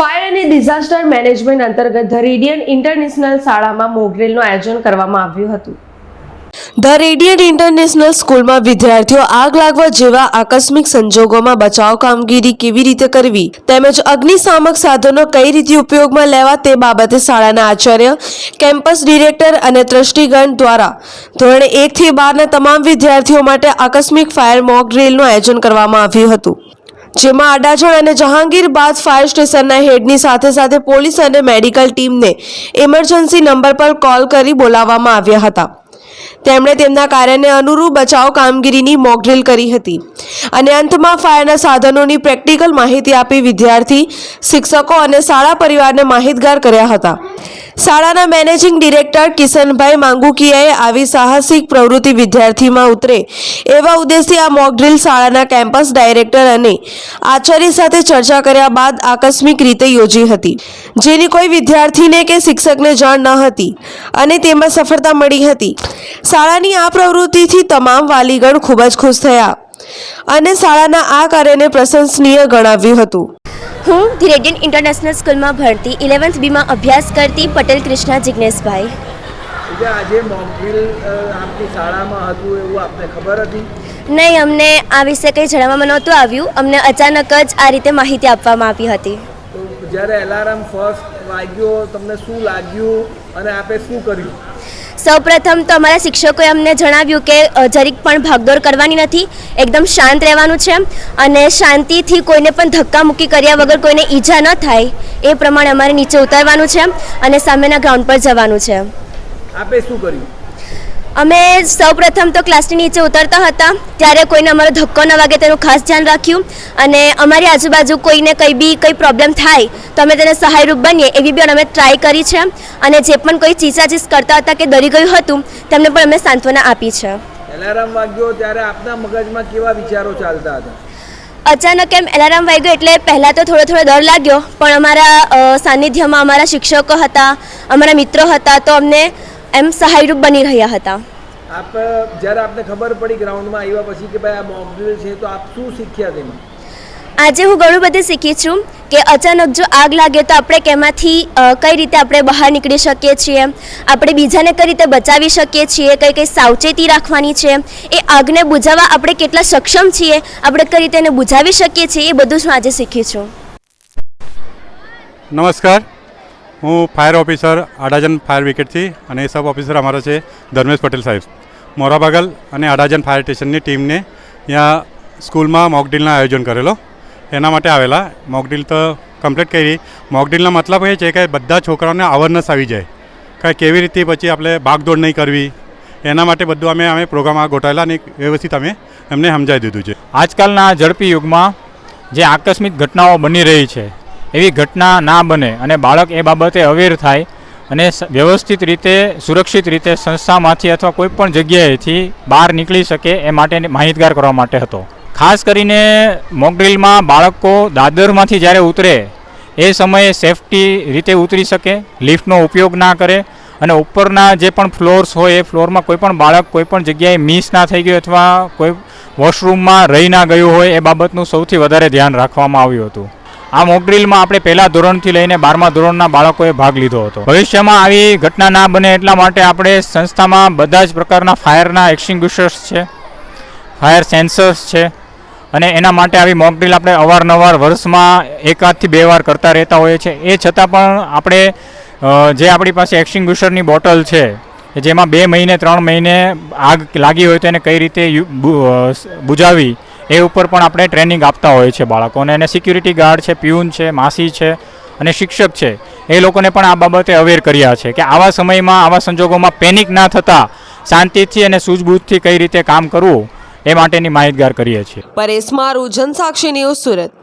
Disaster management અંતર્ગત the radian international શાળામાં મોકડ્રીલનું આયોજન કરવામાં આવ્યું હતું. ધ રેડિયન્ટ ઇન્ટરનેશનલ સ્કૂલમાં વિદ્યાર્થીઓ આગ લાગવા જેવા આકસ્મિક સંજોગોમાં બચાવ કામગીરી કેવી રીતે કરવી તેમજ અગ્નિશામક સાધનો કઈ રીતે ઉપયોગમાં લેવા તે બાબતે શાળાના આચાર્ય, કેમ્પસ ડિરેક્ટર અને ટ્રસ્ટીગણ દ્વારા ધોરણે એકથી બારના તમામ વિદ્યાર્થીઓ માટે આકસ્મિક ફાયર મોક ડ્રીલનું આયોજન કરવામાં આવ્યું હતું. જેમાં અડાજણ અને જહાંગીર બાદ ફાયર સ્ટેશનના હેડની સાથે સાથે પોલીસ અને મેડિકલ ટીમને ઇમરજન્સી નંબર પર કોલ કરી બોલાવવામાં આવ્યા હતા. તેમણે તેમના કાર્યને અનુરૂપ બચાવ કામગીરીની મોકડ્રીલ કરી હતી અને અંતમાં ફાયરના સાધનોની પ્રેક્ટિકલ માહિતી આપી વિદ્યાર્થી, શિક્ષકો અને શાળા પરિવારને માહિતગાર કર્યા હતા. શાળાના મેનેજિંગ ડિરેક્ટર કિશનભાઈ માંગુકિયાએ આવી સાહસિક પ્રવૃત્તિ વિદ્યાર્થીમાં ઉતરે. એવા ઉદ્દેશથી આ મોકડ્રીલ શાળાના કેમ્પસ ડાયરેક્ટર અને આચાર્ય સાથે ચર્ચા કર્યા બાદ આકસ્મિક રીતે યોજી હતી, જેની કોઈ વિદ્યાર્થીને કે શિક્ષકને જાણ ન હતી અને તેમાં સફળતા મળી હતી. શાળાની આ પ્રવૃત્તિથી તમામ વાલીગણ ખૂબ જ ખુશ થયા અને શાળાના આ કાર્યને પ્રશંસનીય ગણાવ્યું હતું. હું ધી રેડિયન ઇન્ટરનેશનલ સ્કૂલમાં ભણતી ઇલેવન્થ બીમાં અભ્યાસ કરતી પટેલ કૃષ્ણા જિજ્ઞેશભાઈ આજે મોકડ્રીલ આપની શાળામાં હતું એવું આપને ખબર હતી? નહીં અમને આ વિશે કંઈ જણાવવામાં નહોતું આવ્યું. અમને અચાનક જ આ રીતે માહિતી આપવામાં આવી હતી. જ્યારે એલાર્મ ફર્સ્ટ વાગ્યો તમને શું લાગ્યું અને આપે શું કર્યું? સૌપ્રથમ તો અમારા શિક્ષકોએ અમને જણાવ્યું કે જરીક પણ ભાગદોડ કરવાની નથી, એકદમ શાંત રહેવાનું છે અને શાંતિથી કોઈને પણ ધક્કા મૂકી કર્યા વગર કોઈને ઈજા ન થાય, એ પ્રમાણે અમારે નીચે ઉતારવાનું છે અને સામેના ગ્રાઉન્ડ પર જવાનું છે આપે શું કર્યું? અમે સૌપ્રથમ તો ક્લાસની નીચે ઉતરતા હતા ત્યારે કોઈને અમારો ધક્કો ન વાગે તેનું ખાસ ધ્યાન રાખ્યું. અને અમારી આજુબાજુ કોઈને કંઈ બી કંઈ પ્રોબ્લેમ થાય તો અમે તેને સહાયરૂપ બનીએ એવી બી અમે ટ્રાય કરી છે. અને જે પણ કોઈ ચીસાચીસ કરતા હતા કે ડરી ગયું હતું તેમને પણ અમે સાંત્વના આપી છે. એલાર્મ વાગ્યો ત્યારે આપના મગજમાં કેવા વિચારો ચાલતા હતા? અચાનક એમ એલાર્મ વાગ્યો એટલે પહેલાં તો થોડો થોડો ડર લાગ્યો પણ અમારા સાનિધ્યમાં અમારા શિક્ષકો હતા અમારા મિત્રો હતા તો અમને એમ સહાયરૂપ બની રહ્યા હતા. આપ જ્યારે આપને ખબર પડી ગ્રાઉન્ડમાં આવ્યા પછી કે ભાઈ આ મોકડ્રીલ છે તો આપ શું શીખ્યા તેમાં? આજે હું ઘણું બધું શીખી છું કે અચાનક જો આગ લાગે તો આપણે કેમાંથી કઈ રીતે આપણે બહાર નીકળી શકીએ છીએ? આપણે બીજાને કઈ રીતે બચાવી શકીએ છીએ? કઈ કઈ સાવચેતી રાખવાની છે? એ આગને બુઝાવવા આપણે કેટલા સક્ષમ છીએ? આપણે કઈ રીતે એને બુઝાવી શકીએ છીએ? એ બધું જ હું આજે શીખી છું. નમસ્કાર. હું ફાયર ઓફિસર આડાજન ફાયર વિકેટથી અને સબ ઓફિસર અમારા છે ધર્મેશ પટેલ સાહેબ. મોરાબાગલ અને આડાજન ફાયર સ્ટેશનની ટીમને ત્યાં સ્કૂલમાં મોકડ્રીલના આયોજન કરેલો. એના માટે આવેલા મોકડ્રીલ તો કમ્પ્લીટ કરી. મોકડ્રીલનો મતલબ એ છે કે બધા છોકરાઓને અવરનેસ આવી જાય કે કેવી રીતે પછી આપણે ભાગદોડ નહીં કરવી. એના માટે બધું અમે અમે પ્રોગ્રામ ગોઠવેલા અને વ્યવસ્થિત અમે એમને સમજાવી દીધું છે. આજકાલના ઝડપી યુગમાં જે આકસ્મિક ઘટનાઓ બની રહી છે, એવી ઘટના ના બને અને બાળક એ બાબતે અવેર થાય અને વ્યવસ્થિત રીતે, સુરક્ષિત રીતે સંસ્થામાંથી અથવા કોઈ પણ જગ્યાએથી બહાર નીકળી શકે એ માટે માહિતગાર કરવા માટે હતો. ખાસ કરીને મોકડ્રીલમાં બાળકો દાદરમાંથી જ્યારે ઉતરે, એ સમયે સેફટી રીતે ઉતરી શકે, લિફ્ટનો ઉપયોગ ના કરે અને ઉપરના જે પણ ફ્લોર્સ હોય, એ ફ્લોરમાં કોઈ પણ બાળક કોઈ પણ જગ્યાએ મિસ ના થઈ ગયું અથવા કોઈ વોશરૂમમાં રહી ના ગયું હોય, એ બાબતનું સૌથી વધારે ધ્યાન રાખવામાં આવ્યું હતું. આ મોકડ્રીલમાં આપણે પહેલા ધોરણથી લઈને બારમા ધોરણના બાળકોએ ભાગ લીધો હતો. ભવિષ્યમાં આવી ઘટના ના બને એટલા માટે આપણે સંસ્થામાં બધા જ પ્રકારના ફાયરના એક્સ્ટિંગ્વિશર્સ છે ફાયર સેન્સર્સ છે અને એના માટે આવી મોકડ્રીલ આપણે અવારનવાર વર્ષમાં એકાદથી બે વાર કરતા રહેતા હોઈએ છીએ. એ છતાં પણ આપણે જે આપણી પાસે એક્સ્ટિંગ્વિશરની બોટલ છે જેમાં બે મહિને, ત્રણ મહિને આગ લાગી હોય તો એને કઈ રીતે બુજાવી એ ઉપર પણ આપણે ટ્રેનિંગ આપતા હોઈએ છીએ બાળકોને. અને સિક્યુરિટી ગાર્ડ છે, પ્યુન છે, માસી છે અને શિક્ષક છે. એ લોકોને પણ આ બાબતે અવેર કર્યા છે કે આવા સમયમાં, આવા સંજોગોમાં પેનિક ના થતાં શાંતિથી અને સૂઝબૂઝથી કઈ રીતે કામ કરવું એ માટેની માહિતગાર કરીએ છીએ. પરેશ મારું જનસાક્ષી ન્યૂઝ સુરત.